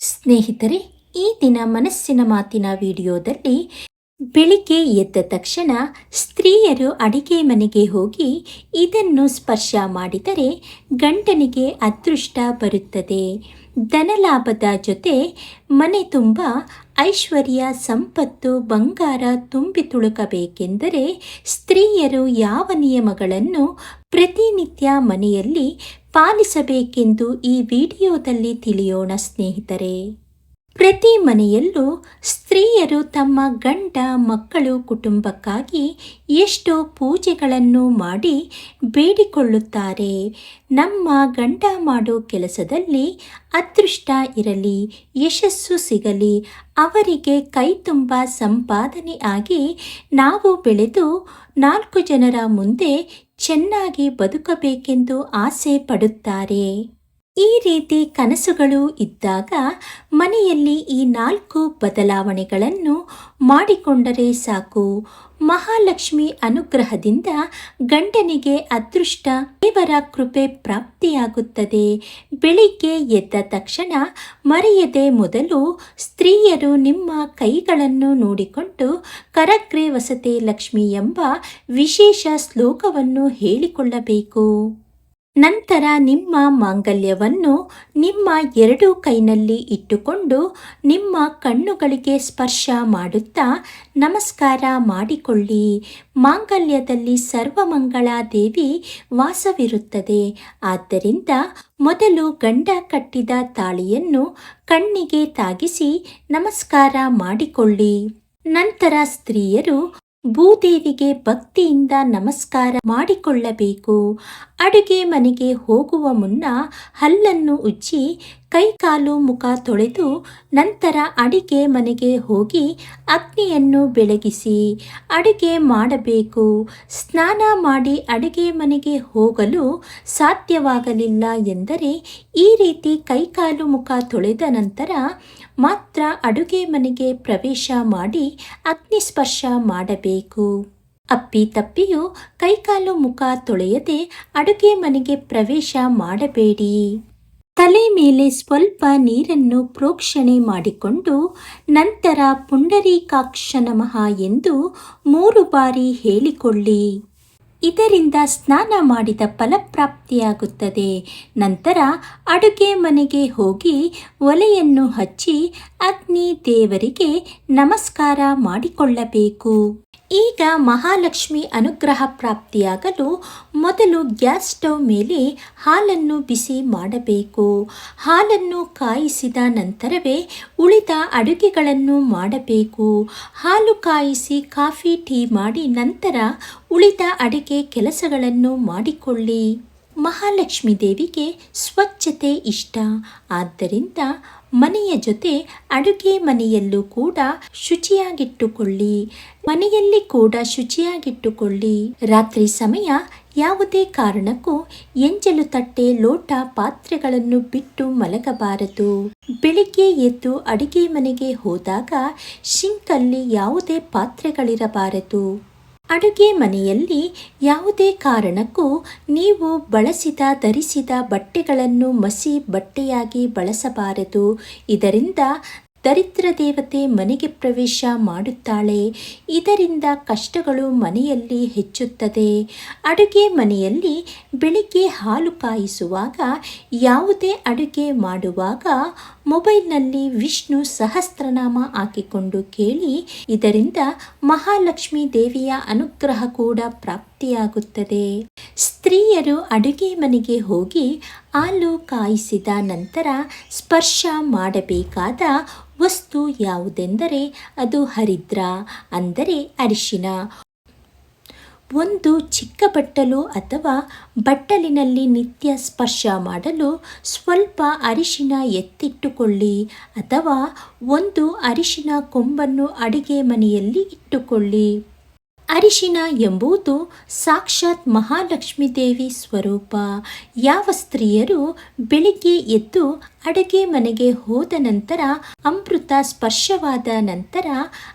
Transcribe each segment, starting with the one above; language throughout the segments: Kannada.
ಸ್ನೇಹಿತರೆ, ಈ ದಿನ ಮನಸ್ಸಿನ ಮಾತಿನ ವಿಡಿಯೋದಲ್ಲಿ ಬೆಳಿಗ್ಗೆ ಎದ್ದ ತಕ್ಷಣ ಸ್ತ್ರೀಯರು ಅಡಿಗೆ ಮನೆಗೆ ಹೋಗಿ ಇದನ್ನು ಸ್ಪರ್ಶ ಮಾಡಿದರೆ ಗಂಡನಿಗೆ ಅದೃಷ್ಟ ಬರುತ್ತದೆ. ಧನಲಾಭದ ಜೊತೆ ಮನೆ ತುಂಬ ಐಶ್ವರ್ಯ, ಸಂಪತ್ತು, ಬಂಗಾರ ತುಂಬಿ ತುಳುಕಬೇಕೆಂದರೆ ಸ್ತ್ರೀಯರು ಯಾವ ನಿಯಮಗಳನ್ನು ಪ್ರತಿನಿತ್ಯ ಮನೆಯಲ್ಲಿ ಪಾಲಿಸಬೇಕೆಂದು ಈ ವಿಡಿಯೋದಲ್ಲಿ ತಿಳಿಯೋಣ ಸ್ನೇಹಿತರೆ. ಪ್ರತಿ ಮನೆಯಲ್ಲೂ ಸ್ತ್ರೀಯರು ತಮ್ಮ ಗಂಡ ಮಕ್ಕಳು ಕುಟುಂಬಕ್ಕಾಗಿ ಎಷ್ಟೋ ಪೂಜೆಗಳನ್ನು ಮಾಡಿ ಬೇಡಿಕೊಳ್ಳುತ್ತಾರೆ. ನಮ್ಮ ಗಂಡ ಮಾಡೋ ಕೆಲಸದಲ್ಲಿ ಅದೃಷ್ಟ ಇರಲಿ, ಯಶಸ್ಸು ಸಿಗಲಿ, ಅವರಿಗೆ ಕೈ ತುಂಬ ಸಂಪಾದನೆ ಆಗಿ ನಾವು ಬೆಳೆದು ನಾಲ್ಕು ಜನರ ಮುಂದೆ ಚೆನ್ನಾಗಿ ಬದುಕಬೇಕೆಂದು ಆಸೆ ಪಡುತ್ತಾರೆ. ಈ ರೀತಿ ಕನಸುಗಳು ಇದ್ದಾಗ ಮನೆಯಲ್ಲಿ ಈ ನಾಲ್ಕು ಬದಲಾವಣೆಗಳನ್ನು ಮಾಡಿಕೊಂಡರೆ ಸಾಕು. ಮಹಾಲಕ್ಷ್ಮಿ ಅನುಗ್ರಹದಿಂದ ಗಂಡನಿಗೆ ಅದೃಷ್ಟ ದೇವರ ಕೃಪೆ ಪ್ರಾಪ್ತಿಯಾಗುತ್ತದೆ. ಬೆಳಿಗ್ಗೆ ಎದ್ದ ತಕ್ಷಣ ಮರೆಯದೆ ಮೊದಲು ಸ್ತ್ರೀಯರು ನಿಮ್ಮ ಕೈಗಳನ್ನು ನೋಡಿಕೊಂಡು ಕರಗ್ರೆ ವಸತೆ ಲಕ್ಷ್ಮಿ ಎಂಬ ವಿಶೇಷ ಶ್ಲೋಕವನ್ನು ಹೇಳಿಕೊಳ್ಳಬೇಕು. ನಂತರ ನಿಮ್ಮ ಮಾಂಗಲ್ಯವನ್ನು ನಿಮ್ಮ ಎರಡು ಕೈನಲ್ಲಿ ಇಟ್ಟುಕೊಂಡು ನಿಮ್ಮ ಕಣ್ಣುಗಳಿಗೆ ಸ್ಪರ್ಶ ಮಾಡುತ್ತಾ ನಮಸ್ಕಾರ ಮಾಡಿಕೊಳ್ಳಿ. ಮಾಂಗಲ್ಯದಲ್ಲಿ ಸರ್ವಮಂಗಳ ದೇವಿ ವಾಸವಿರುತ್ತದೆ. ಆದ್ದರಿಂದ ಮೊದಲು ಗಂಡ ಕಟ್ಟಿದ ತಾಳಿಯನ್ನು ಕಣ್ಣಿಗೆ ತಾಗಿಸಿ ನಮಸ್ಕಾರ ಮಾಡಿಕೊಳ್ಳಿ. ನಂತರ ಸ್ತ್ರೀಯರು ಭೂದೇವಿಗೆ ಭಕ್ತಿಯಿಂದ ನಮಸ್ಕಾರ ಮಾಡಿಕೊಳ್ಳಬೇಕು. ಅಡುಗೆ ಮನೆಗೆ ಹೋಗುವ ಮುನ್ನ ಹಲ್ಲನ್ನು ಉಜ್ಜಿ ಕೈಕಾಲು ಮುಖ ತೊಳೆದು ನಂತರ ಅಡಿಗೆ ಮನೆಗೆ ಹೋಗಿ ಅಗ್ನಿಯನ್ನು ಬೆಳಗಿಸಿ ಅಡುಗೆ ಮಾಡಬೇಕು. ಸ್ನಾನ ಮಾಡಿ ಅಡುಗೆ ಮನೆಗೆ ಹೋಗಲು ಸಾಧ್ಯವಾಗಲಿಲ್ಲ ಎಂದರೆ ಈ ರೀತಿ ಕೈಕಾಲು ಮುಖ ತೊಳೆದ ನಂತರ ಮಾತ್ರ ಅಡುಗೆ ಮನೆಗೆ ಪ್ರವೇಶ ಮಾಡಿ ಅಗ್ನಿ ಸ್ಪರ್ಶ ಮಾಡಬೇಕು. ಅಪ್ಪಿ ತಪ್ಪಿಯು ಕೈಕಾಲು ಮುಖ ತೊಳೆಯದೆ ಅಡುಗೆ ಮನೆಗೆ ಪ್ರವೇಶ ಮಾಡಬೇಡಿ. ತಲೆ ಮೇಲೆ ಸ್ವಲ್ಪ ನೀರನ್ನು ಪ್ರೋಕ್ಷಣೆ ಮಾಡಿಕೊಂಡು ನಂತರ ಪುಂಡರೀಕಾಕ್ಷ ನಮಃ ಎಂದು ಮೂರು ಬಾರಿ ಹೇಳಿಕೊಳ್ಳಿ. ಇದರಿಂದ ಸ್ನಾನ ಮಾಡಿದ ಫಲಪ್ರಾಪ್ತಿಯಾಗುತ್ತದೆ. ನಂತರ ಅಡುಗೆ ಮನೆಗೆ ಹೋಗಿ ಒಲೆಯನ್ನು ಹಚ್ಚಿ ಅಗ್ನಿ ದೇವರಿಗೆ ನಮಸ್ಕಾರ ಮಾಡಿಕೊಳ್ಳಬೇಕು. ಈಗ ಮಹಾಲಕ್ಷ್ಮಿ ಅನುಗ್ರಹ ಪ್ರಾಪ್ತಿಯಾಗಲು ಮೊದಲು ಗ್ಯಾಸ್ ಸ್ಟವ್ ಮೇಲೆ ಹಾಲನ್ನು ಬಿಸಿ ಮಾಡಬೇಕು. ಹಾಲನ್ನು ಕಾಯಿಸಿದ ನಂತರವೇ ಉಳಿದ ಅಡುಗೆಗಳನ್ನು ಮಾಡಬೇಕು. ಹಾಲು ಕಾಯಿಸಿ ಕಾಫಿ, ಟೀ ಮಾಡಿ ನಂತರ ಉಳಿದ ಅಡುಗೆ ಕೆಲಸಗಳನ್ನು ಮಾಡಿಕೊಳ್ಳಿ. ಮಹಾಲಕ್ಷ್ಮಿ ದೇವಿಗೆ ಸ್ವಚ್ಛತೆ ಇಷ್ಟ. ಆದ್ದರಿಂದ ಮನೆಯ ಜೊತೆ ಅಡುಗೆ ಮನೆಯಲ್ಲೂ ಕೂಡ ಶುಚಿಯಾಗಿಟ್ಟುಕೊಳ್ಳಿ. ಮನೆಯಲ್ಲಿ ಕೂಡ ಶುಚಿಯಾಗಿಟ್ಟುಕೊಳ್ಳಿ. ರಾತ್ರಿ ಸಮಯ ಯಾವುದೇ ಕಾರಣಕ್ಕೂ ಎಂಜಲು ತಟ್ಟೆ ಲೋಟ ಪಾತ್ರೆಗಳನ್ನು ಬಿಟ್ಟು ಮಲಗಬಾರದು. ಬೆಳಿಗ್ಗೆ ಎದ್ದು ಅಡಿಗೆ ಮನೆಗೆ ಹೋದಾಗ ಶಿಂಕಲ್ಲಿ ಯಾವುದೇ ಪಾತ್ರೆಗಳಿರಬಾರದು. ಅಡುಗೆ ಮನೆಯಲ್ಲಿ ಯಾವುದೇ ಕಾರಣಕ್ಕೂ ನೀವು ಬಳಸಿದ, ಧರಿಸಿದ ಬಟ್ಟೆಗಳನ್ನು ಮಸಿ ಬಟ್ಟೆಯಾಗಿ ಬಳಸಬಾರದು. ಇದರಿಂದ ದರಿದ್ರ ದೇವತೆ ಮನೆಗೆ ಪ್ರವೇಶ ಮಾಡುತ್ತಾಳೆ. ಇದರಿಂದ ಕಷ್ಟಗಳು ಮನೆಯಲ್ಲಿ ಹೆಚ್ಚುತ್ತದೆ. ಅಡುಗೆ ಮನೆಯಲ್ಲಿ ಬೆಳಿಗ್ಗೆ ಹಾಲು ಕಾಯಿಸುವಾಗ ಯಾವುದೇ ಅಡುಗೆ ಮಾಡುವಾಗ ಮೊಬೈಲ್ನಲ್ಲಿ ವಿಷ್ಣು ಸಹಸ್ರನಾಮ ಹಾಕಿಕೊಂಡು ಕೇಳಿ, ಇದರಿಂದ ಮಹಾಲಕ್ಷ್ಮಿ ದೇವಿಯ ಅನುಗ್ರಹ ಕೂಡ ಪ್ರಾಪ್ತಿಯಾಗುತ್ತದೆ. ಸ್ತ್ರೀಯರು ಅಡುಗೆ ಮನೆಗೆ ಹೋಗಿ ಹಾಲು ಕಾಯಿಸಿದ ನಂತರ ಸ್ಪರ್ಶ ಮಾಡಬೇಕಾದ ವಸ್ತು ಯಾವುದೆಂದರೆ ಅದು ಹರಿದ್ರ, ಅಂದರೆ ಅರಿಶಿನ. ಒಂದು ಚಿಕ್ಕ ಬಟ್ಟಲು ಅಥವಾ ಬಟ್ಟಲಿನಲ್ಲಿ ನಿತ್ಯ ಸ್ಪರ್ಶ ಮಾಡಲು ಸ್ವಲ್ಪ ಅರಿಶಿನ ಎತ್ತಿಟ್ಟುಕೊಳ್ಳಿ ಅಥವಾ ಒಂದು ಅರಿಶಿನ ಕೊಂಬನ್ನು ಅಡಿಗೆ ಮನೆಯಲ್ಲಿ ಇಟ್ಟುಕೊಳ್ಳಿ. ಅರಿಶಿನ ಎಂಬುದು ಸಾಕ್ಷಾತ್ ಮಹಾಲಕ್ಷ್ಮೀ ದೇವಿ ಸ್ವರೂಪ. ಯಾವ ಸ್ತ್ರೀಯರು ಬೆಳಿಗ್ಗೆ ಎದ್ದು ಅಡುಗೆ ಮನೆಗೆ ಹೋದ ನಂತರ ಅಮೃತ ಸ್ಪರ್ಶವಾದ ನಂತರ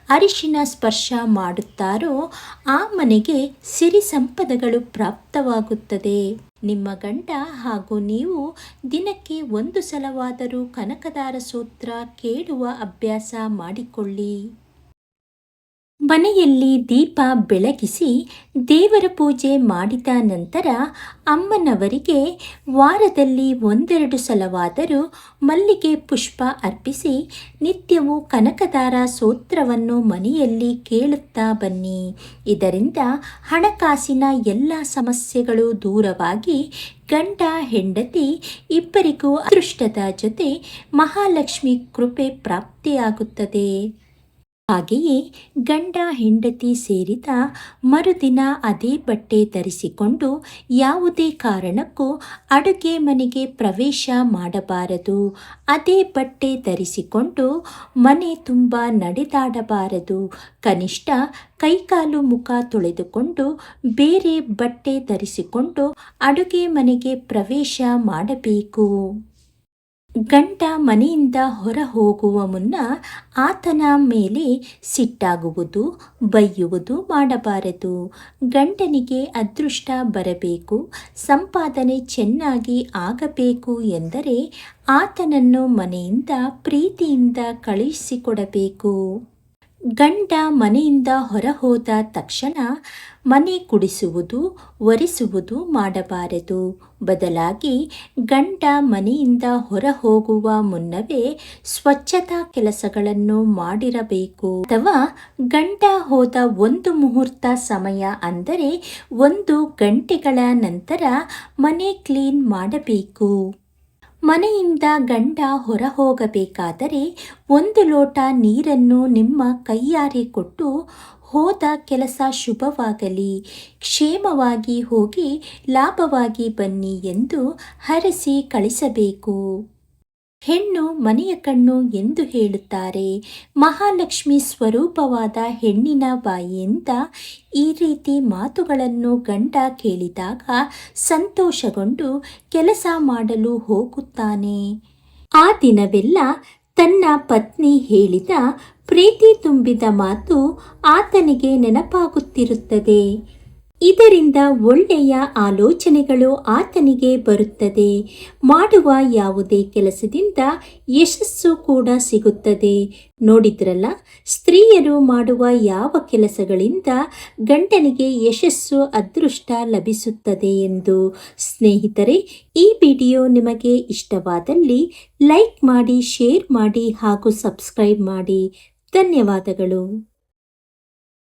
ಅರಿಶಿನ ಸ್ಪರ್ಶ ಮಾಡುತ್ತಾರೋ ಆ ಮನೆಗೆ ಸಿರಿ ಸಂಪದಗಳು ಪ್ರಾಪ್ತವಾಗುತ್ತದೆ. ನಿಮ್ಮ ಗಂಡ ಹಾಗೂ ನೀವು ದಿನಕ್ಕೆ ಒಂದು ಸಲವಾದರೂ ಕನಕದಾರ ಸೂತ್ರ ಕೇಳುವ ಅಭ್ಯಾಸ ಮಾಡಿಕೊಳ್ಳಿ. ಮನೆಯಲ್ಲಿ ದೀಪ ಬೆಳಗಿಸಿ ದೇವರ ಪೂಜೆ ಮಾಡಿದ ನಂತರ ಅಮ್ಮನವರಿಗೆ ವಾರದಲ್ಲಿ ಒಂದೆರಡು ಸಲವಾದರೂ ಮಲ್ಲಿಗೆ ಪುಷ್ಪ ಅರ್ಪಿಸಿ ನಿತ್ಯವೂ ಕನಕದಾರ ಸೂತ್ರವನ್ನು ಮನೆಯಲ್ಲಿ ಕೇಳುತ್ತಾ ಬನ್ನಿ. ಇದರಿಂದ ಹಣಕಾಸಿನ ಎಲ್ಲ ಸಮಸ್ಯೆಗಳು ದೂರವಾಗಿ ಗಂಡ, ಹೆಂಡತಿ ಇಬ್ಬರಿಗೂ ಅದೃಷ್ಟದ ಜೊತೆ ಮಹಾಲಕ್ಷ್ಮಿ ಕೃಪೆ ಪ್ರಾಪ್ತಿಯಾಗುತ್ತದೆ. ಹಾಗೆಯೇ ಗಂಡ ಹೆಂಡತಿ ಸೇರಿದ ಮರುದಿನ ಅದೇ ಬಟ್ಟೆ ಧರಿಸಿಕೊಂಡು ಯಾವುದೇ ಕಾರಣಕ್ಕೂ ಅಡುಗೆ ಮನೆಗೆ ಪ್ರವೇಶ ಮಾಡಬಾರದು. ಅದೇ ಬಟ್ಟೆ ಧರಿಸಿಕೊಂಡು ಮನೆ ತುಂಬ ನಡೆದಾಡಬಾರದು. ಕನಿಷ್ಠ ಕೈಕಾಲು ಮುಖ ತೊಳೆದುಕೊಂಡು ಬೇರೆ ಬಟ್ಟೆ ಧರಿಸಿಕೊಂಡು ಅಡುಗೆ ಮನೆಗೆ ಪ್ರವೇಶ ಮಾಡಬೇಕು. ಗಂಡ ಮನೆಯಿಂದ ಹೊರ ಹೋಗುವ ಮುನ್ನ ಆತನ ಮೇಲೆ ಸಿಟ್ಟಾಗುವುದು, ಬೈಯುವುದು ಮಾಡಬಾರದು. ಗಂಡನಿಗೆ ಅದೃಷ್ಟ ಬರಬೇಕು, ಸಂಪಾದನೆ ಚೆನ್ನಾಗಿ ಆಗಬೇಕು ಎಂದರೆ ಆತನನ್ನು ಮನೆಯಿಂದ ಪ್ರೀತಿಯಿಂದ ಕಳುಹಿಸಿಕೊಡಬೇಕು. ಗಂಡ ಮನೆಯಿಂದ ಹೊರಹೋದ ತಕ್ಷಣ ಮನೆ ಕುಡಿಸುವುದು, ಒರೆಸುವುದು ಮಾಡಬಾರದು. ಬದಲಾಗಿ ಗಂಡ ಮನೆಯಿಂದ ಹೊರ ಹೋಗುವ ಮುನ್ನವೇ ಸ್ವಚ್ಛತಾ ಕೆಲಸಗಳನ್ನು ಮಾಡಿರಬೇಕು. ಅಥವಾ ಗಂಡ ಹೋದ ಒಂದು ಮುಹೂರ್ತ ಸಮಯ ಅಂದರೆ ಒಂದು ಗಂಟೆಗಳ ನಂತರ ಮನೆ ಕ್ಲೀನ್ ಮಾಡಬೇಕು. ಮನೆಯಿಂದ ಗಂಡ ಹೊರ ಹೋಗಬೇಕಾದರೆ ಒಂದು ಲೋಟ ನೀರನ್ನು ನಿಮ್ಮ ಕೈಯಾರೆ ಕೊಟ್ಟು ಹೋದ ಕೆಲಸ ಶುಭವಾಗಲಿ. ಕ್ಷೇಮವಾಗಿ ಹೋಗಿ ಲಾಭವಾಗಿ ಬನ್ನಿ ಎಂದು ಹರಸಿ ಕಳಿಸಬೇಕು. ಹೆಣ್ಣು ಮನೆಯ ಕಣ್ಣು ಎಂದು ಹೇಳುತ್ತಾರೆ. ಮಹಾಲಕ್ಷ್ಮಿ ಸ್ವರೂಪವಾದ ಹೆಣ್ಣಿನ ಬಾಯಿಯಿಂದ ಈ ರೀತಿ ಮಾತುಗಳನ್ನು ಗಂಡ ಕೇಳಿದಾಗ ಸಂತೋಷಗೊಂಡು ಕೆಲಸ ಮಾಡಲು ಹೋಗುತ್ತಾನೆ. ಆ ದಿನವೆಲ್ಲ ತನ್ನ ಪತ್ನಿ ಹೇಳಿದ ಪ್ರೀತಿ ತುಂಬಿದ ಮಾತು ಆತನಿಗೆ ನೆನಪಾಗುತ್ತಿರುತ್ತದೆ. ಇದರಿಂದ ಒಳ್ಳೆಯ ಆಲೋಚನೆಗಳು ಆತನಿಗೆ ಬರುತ್ತದೆ. ಮಾಡುವ ಯಾವುದೇ ಕೆಲಸದಿಂದ ಯಶಸ್ಸು ಕೂಡ ಸಿಗುತ್ತದೆ. ನೋಡಿದ್ರಲ್ಲ, ಸ್ತ್ರೀಯರು ಮಾಡುವ ಯಾವ ಕೆಲಸಗಳಿಂದ ಗಂಡನಿಗೆ ಯಶಸ್ಸು, ಅದೃಷ್ಟ ಲಭಿಸುತ್ತದೆ ಎಂದು. ಸ್ನೇಹಿತರೆ, ಈ ವಿಡಿಯೋ ನಿಮಗೆ ಇಷ್ಟವಾದಲ್ಲಿ ಲೈಕ್ ಮಾಡಿ, ಶೇರ್ ಮಾಡಿ ಹಾಗೂ ಸಬ್ಸ್ಕ್ರೈಬ್ ಮಾಡಿ. ಧನ್ಯವಾದಗಳು.